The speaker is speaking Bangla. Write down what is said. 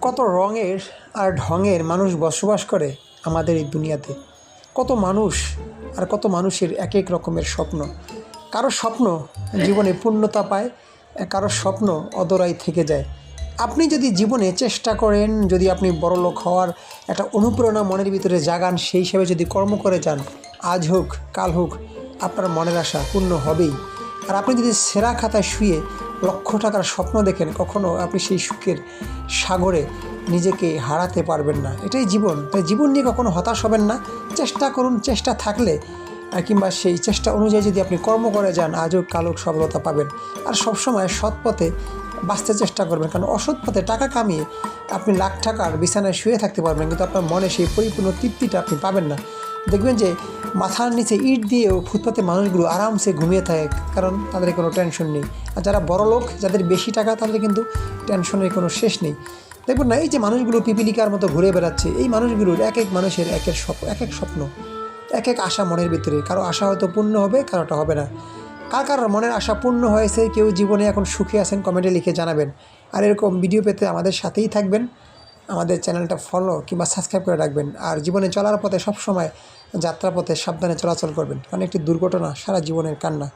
কত রঙের আর ঢঙের মানুষ বসবাস করে আমাদের এই দুনিয়াতে। কত মানুষ আর কত মানুষের এক এক রকমের স্বপ্ন। কারও স্বপ্ন জীবনে পূর্ণতা পায়, কারও স্বপ্ন অদরাই থেকে যায়। আপনি যদি জীবনে চেষ্টা করেন, যদি আপনি বড়লোক হওয়ার একটা অনুপ্রেরণা মনের ভিতরে জাগান, সেই হিসাবে যদি কর্ম করে যান, আজ হোক, কাল হোক, আপনার মনের আশা পূর্ণ হবেই। আর আপনি যদি সেরা খাতায় শুয়ে লক্ষ টাকার স্বপ্ন দেখেন, কখনো আপনি সেই সুখের সাগরে নিজেকে হারাতে পারবেন না। এটাই জীবন। তাই জীবন নিয়ে কখনো হতাশ হবেন না। চেষ্টা করুন, চেষ্টা থাকলে কিংবা সেই চেষ্টা অনুযায়ী যদি আপনি কর্ম করে যান, আজও কালো সফলতা পাবেন। আর সবসময় সৎ পথে বাঁচতে চেষ্টা করবেন, কারণ অসৎ পথে টাকা কামিয়ে আপনি লাখ টাকার বিছানায় শুয়ে থাকতে পারবেন, কিন্তু আপনার মনে সেই পরিপূর্ণ তৃপ্তিটা আপনি পাবেন না। দেখবেন যে মাথার নিচে ইট দিয়েও ফুটপাতে মানুষগুলো আরামসে ঘুমিয়ে থাকে, কারণ তাদের কোনো টেনশন নেই। আর যারা বড় লোক, যাদের বেশি টাকা, তাদের কিন্তু টেনশনের কোনো শেষ নেই। দেখবেন না, এই যে মানুষগুলো পিপিলিকার মতো ঘুরে বেড়াচ্ছে, এই মানুষগুলোর এক এক মানুষের এক এক স্বপ্ন এক এক স্বপ্ন এক এক আশা মনের ভিতরে। কারও আশা হয়তো পূর্ণ হবে, কারোটা হবে না। কার কার মনের আশা পূর্ণ হয়েছে, কেউ জীবনে এখন সুখে আছেন কমেন্টে লিখে জানাবেন। আর এরকম ভিডিও পেতে আমাদের সাথেই থাকবেন। আমাদের চ্যানেলটা ফলো কিংবা সাবস্ক্রাইব করে রাখবেন। আর জীবনে চলার পথে সবসময় যাত্রাপথে সাবধানে চলাচল করবেন। কারণ একটি দুর্ঘটনা সারা জীবনের কান্না।